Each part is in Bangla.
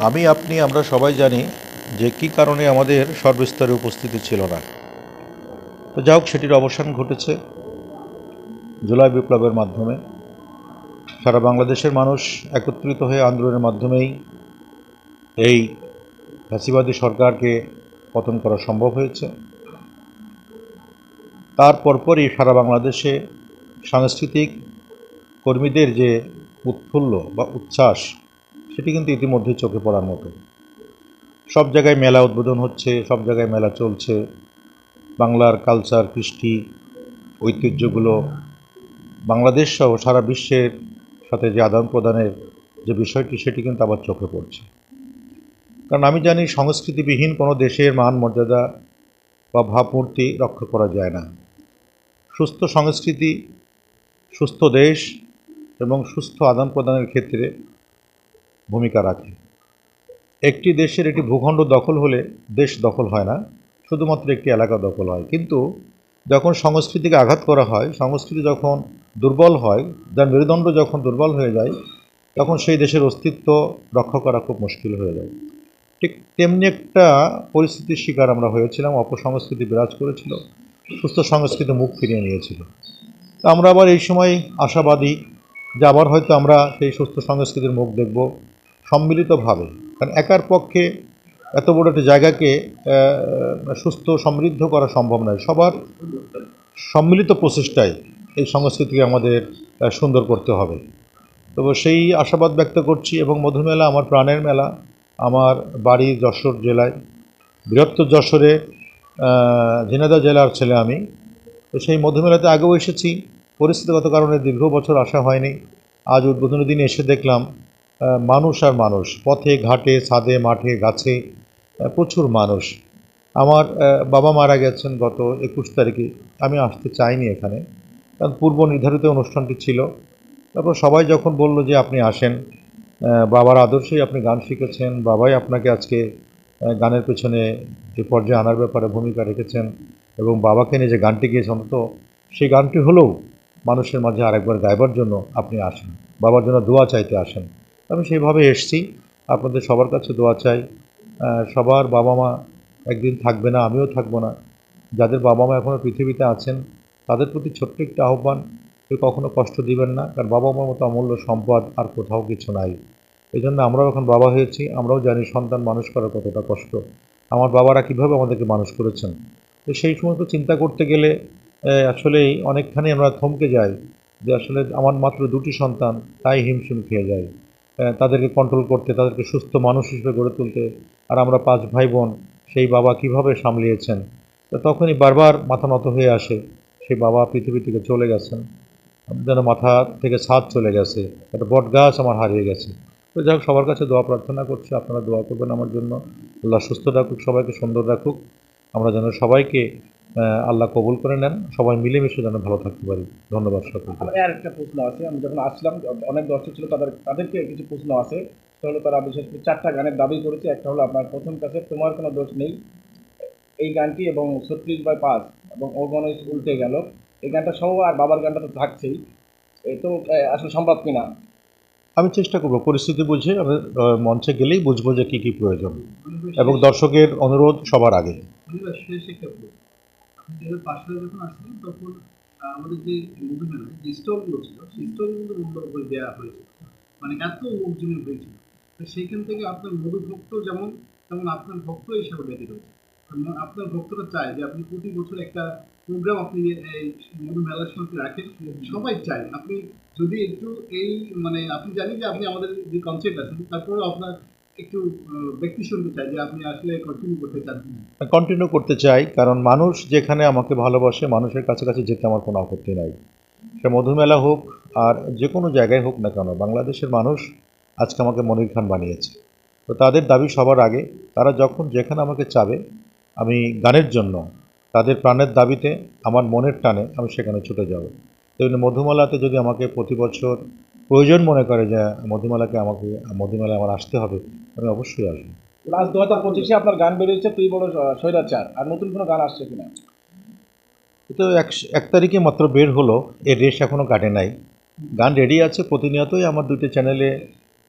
আমি, আপনি, আমরা সবাই জানি যে কী কারণে আমাদের সর্বস্তরে উপস্থিতি ছিল না। তো যাই হোক, সেটির অবসান ঘটেছে জুলাই বিপ্লবের মাধ্যমে। সারা বাংলাদেশের মানুষ একত্রিত হয়ে আন্দোলনের মাধ্যমেই এই ফ্যাসিবাদী সরকারকে পতন করা সম্ভব হয়েছে। তার পরপরই সারা বাংলাদেশে সাংস্কৃতিক কর্মীদের যে উৎফুল্ল বা উচ্ছ্বাস সেটি কিন্তু ইতিমধ্যে চোখে পড়ার মতো। সব জায়গায় মেলা উদ্বোধন হচ্ছে, সব জায়গায় মেলা চলছে। বাংলার কালচার কৃষ্টি, ঐতিহ্যগুলো, বাংলাদেশ সহ সারা বিশ্বের সাথে যে আদান প্রদানের যে বিষয়টি, সেটি কিন্তু আবার চোখে পড়ছে। কারণ আমি জানি সংস্কৃতিবিহীন কোনো দেশের মান, মর্যাদা বা ভাবমূর্তি রক্ষা করা যায় না। সুস্থ সংস্কৃতি, সুস্থ দেশ এবং সুস্থ আদান প্রদানের ক্ষেত্রে ভূমিকা রাখে। একটি দেশের একটি ভূখণ্ড দখল হলে দেশ দখল হয় না, শুধুমাত্র একটি এলাকা দখল হয়। কিন্তু যখন সংস্কৃতিকে আঘাত করা হয়, সংস্কৃতি যখন দুর্বল হয়, যার মেরুদণ্ড যখন দুর্বল হয়ে যায়, তখন সেই দেশের অস্তিত্ব রক্ষা করা খুব মুশকিল হয়ে যায়। ঠিক তেমনি একটা পরিস্থিতির শিকার আমরা হয়েছিলাম, অপসংস্কৃতি বিরাজ করেছিল, সুস্থ সংস্কৃতি মুখ ফিরিয়ে নিয়েছিল। তো আমরা আবার এই সময় আশাবাদী, যে আবার হয়তো আমরা সেই সুস্থ সংস্কৃতির মুখ দেখব সম্মিলিতভাবে। কারণ একার পক্ষে এত বড় একটা জায়গাকে সুস্থ, সমৃদ্ধ করা সম্ভব নয়। সবার সম্মিলিত প্রচেষ্টায় এই সংস্কৃতিকে আমাদের সুন্দর করতে হবে। তবে সেই আশাবাদ ব্যক্ত করছি এবং মধুমেলা আমার প্রাণের মেলা, আমার বাড়ি যশোর জেলায়। বৃহত্তর যশোরে ঝিনাইদহ জেলার ছেলে আমি। তো সেই মধুমেলাতে আগেও এসেছি। পরিস্থিতিগত কারণে দীর্ঘ বছর আসা হয়নি। আজ উদ্বোধনের দিনে এসে দেখলাম মানুষ আর মানুষ, পথে, ঘাটে, ছাদে, মাঠে, গাছে প্রচুর মানুষ। আমার বাবা মারা গেছেন গত একুশ তারিখে। আমি আসতে চাইনি এখানে, কারণ পূর্ব নির্ধারিত অনুষ্ঠানটি ছিল। তারপর সবাই যখন বলল যে আপনি আসেন বাবার আদর্শেই আপনি গান শিখেছেন, বাবাই আপনাকে আজকে গানের পেছনে যে পর্যায়ে আনার ব্যাপারে ভূমিকা রেখেছেন এবং বাবাকে নিয়ে যে গানটি গিয়েছেন, তো সেই গানটি হলেও মানুষের মাঝে আরেকবার গাইবার জন্য আপনি আসেন। বাবার জন্য দোয়া চাইতে আসেন। আমি সেইভাবে এসছি। আপনাদের সবার কাছে দোয়া চাই। সবার বাবা মা একদিন থাকবে না, আমিও থাকব না। যাদের বাবা মা এখনও পৃথিবীতে আছেন, তাদের প্রতি ছোট্ট একটা আহ্বান, কেউ কখনো কষ্ট দিবেন না, কারণ বাবা মার মতো অমূল্য সম্পদ আর কোথাও কিছু নাই। এই জন্য আমরাও এখন বাবা হয়েছি, আমরাও জানি সন্তান মানুষ করা কতটা কষ্ট। আমার বাবারা কীভাবে আমাদেরকে মানুষ করেছেন? তো সেই সমস্ত চিন্তা করতে গেলে আসলেই অনেকখানি আমরা থমকে যাই যে আসলে আমার মাত্র দুটি সন্তান, তাই হিমশিম খেয়ে যায়। তাদেরকে কন্ট্রোল করতে, তাদেরকে সুস্থ মানুষ হিসেবে গড়ে তুলতে আর আমরা পাঁচ ভাই বোন সেই বাবা কীভাবে সামলিয়েছেন? তো তখনই বারবার মাথা নত হয়ে আসে, সেই বাবা পৃথিবী থেকে চলে গেছেন। যেন মাথা থেকে ছাদ চলে গেছে, একটা বট গাছ আমার হারিয়ে গেছে। তো যাই হোক, সবার কাছে দোয়া প্রার্থনা করছি, আপনারা দোয়া করবেন আমার জন্য। আল্লাহ সুস্থ রাখুক, সবাইকে সুন্দর রাখুক। আমরা যেন সবাইকে আল্লাহ কবুল করে নেন। সবাই মিলেমিশে যেন ভালো থাকতে পারি। ধন্যবাদ সকলকে। আর একটা প্রশ্ন আছে। আমি যখন আসলাম অনেক দর্শক ছিল তাদের তাদেরকে কিছু প্রশ্ন আছে। তাহলে তারা বিশেষ করে চারটা গানের দাবি করেছে। একটা হলো আপনার প্রথম কাছে তোমার কোনো দোষ নেই। এই গানটি এবং ছত্রিশ বাই পাঁচ এবং ও গণেশ উল্টে গেল। এই গানটা সহ আর বাবার গানটা তো থাকছেই। এ তো আসলে সম্ভব কিনা আমি চেষ্টা করব পরিস্থিতি বুঝে। আমি মঞ্চে গেলেই বুঝব যে কী কী প্রয়োজন। এবং দর্শকের অনুরোধ সবার আগে। প্রশ্ন পাশে যখন আসলেন তখন আমাদের যে মধুমেলায় যে স্টলগুলো ছিল, সেই স্টলগুলো বন্ধ করে দেওয়া হয়েছিল। মানে এত লোকজনের হয়েছিল। তো সেইখান থেকে আপনার মধু ভক্ত যেমন, তেমন আপনার ভক্ত হিসাবে বেঁধে রয়েছে আপনার ভক্তরা চায় যে আপনি প্রতি বছর একটা প্রোগ্রাম আপনি এই মধু মেলার সঙ্গে রাখেন। সবাই চায়। আপনি যদি একটু এই মানে আপনি জানি যে আপনি আমাদের যে কনসেপ্ট আছে, তারপরেও আপনার একটু ব্যক্তি শুনতে চাই যে আপনি আসলে কন্টিনিউ করতে চান কন্টিনিউ করতে চাই, কারণ মানুষ যেখানে আমাকে ভালোবাসে, মানুষের কাছাকাছি যেতে আমার কোনো আপত্তি নাই। সে মধুমেলা হোক, আর যে কোনো জায়গায় হোক না কেন, বাংলাদেশের মানুষ আজকে আমাকে মনির খান বানিয়েছে। তো তাদের দাবি সবার আগে, তারা যখন যেখানে আমাকে চাবে, আমি গানের জন্য, তাদের প্রাণের দাবিতে, আমার মনের টানে আমি সেখানে ছুটে যাব। তেমনি মধুমেলাতে যদি আমাকে প্রতি বছর প্রয়োজন মনে করে যে মধুমেলাকে আমাকে মধুমেলায় আমার আসতে হবে আমি অবশ্যই আসব। লাস্ট দু হাজার পঁচিশে আপনার গান বেরিয়েছে তুই আহ, স্বৈরাচার আর নতুন কোনো গান আসছে কিনা? তো এক এক তারিখে মাত্র বের হলো এর রেস এখনও কাটে নাই। গান রেডি আছে প্রতিনিয়তই আমার দুটো চ্যানেলে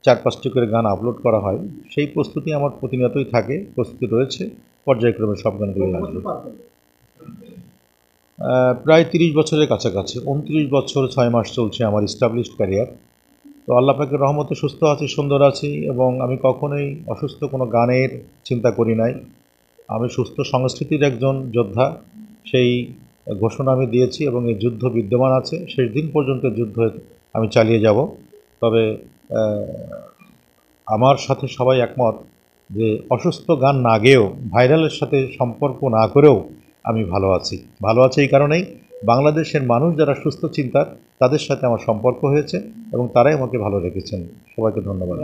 চার পাঁচটি করে গান আপলোড করা হয়। সেই প্রস্তুতি আমার প্রতিনিয়তই থাকে প্রস্তুতি রয়েছে পর্যায়ক্রমে সব গানগুলো? আহ, প্রায় তিরিশ বছরের কাছাকাছি উনত্রিশ বছর ছয় মাস চলছে আমার স্টাবলিশড ক্যারিয়ার তো আল্লাহ পাকের রহমতে সুস্থ আছি, সুন্দর আছি এবং আমি কখনোই অসুস্থ কোনো গানের চিন্তা করি নাই। আমি সুস্থ সংস্কৃতির একজন যোদ্ধা। সেই ঘোষণা আমি দিয়েছি এবং এই যুদ্ধ বিদ্যমান আছে। শেষ দিন পর্যন্ত যুদ্ধ আমি চালিয়ে যাব। তবে আমার সাথে সবাই একমত যে অসুস্থ গান না গেয়েও, ভাইরালের সাথে সম্পর্ক না করেও আমি ভালো আছি। ভালো আছি এই কারণেই বাংলাদেশের মানুষ যারা সুস্থ চিন্তার, তাদের সাথে আমার সম্পর্ক হয়েছে এবং তারাই আমাকে ভালো রেখেছেন। সবাইকে ধন্যবাদ।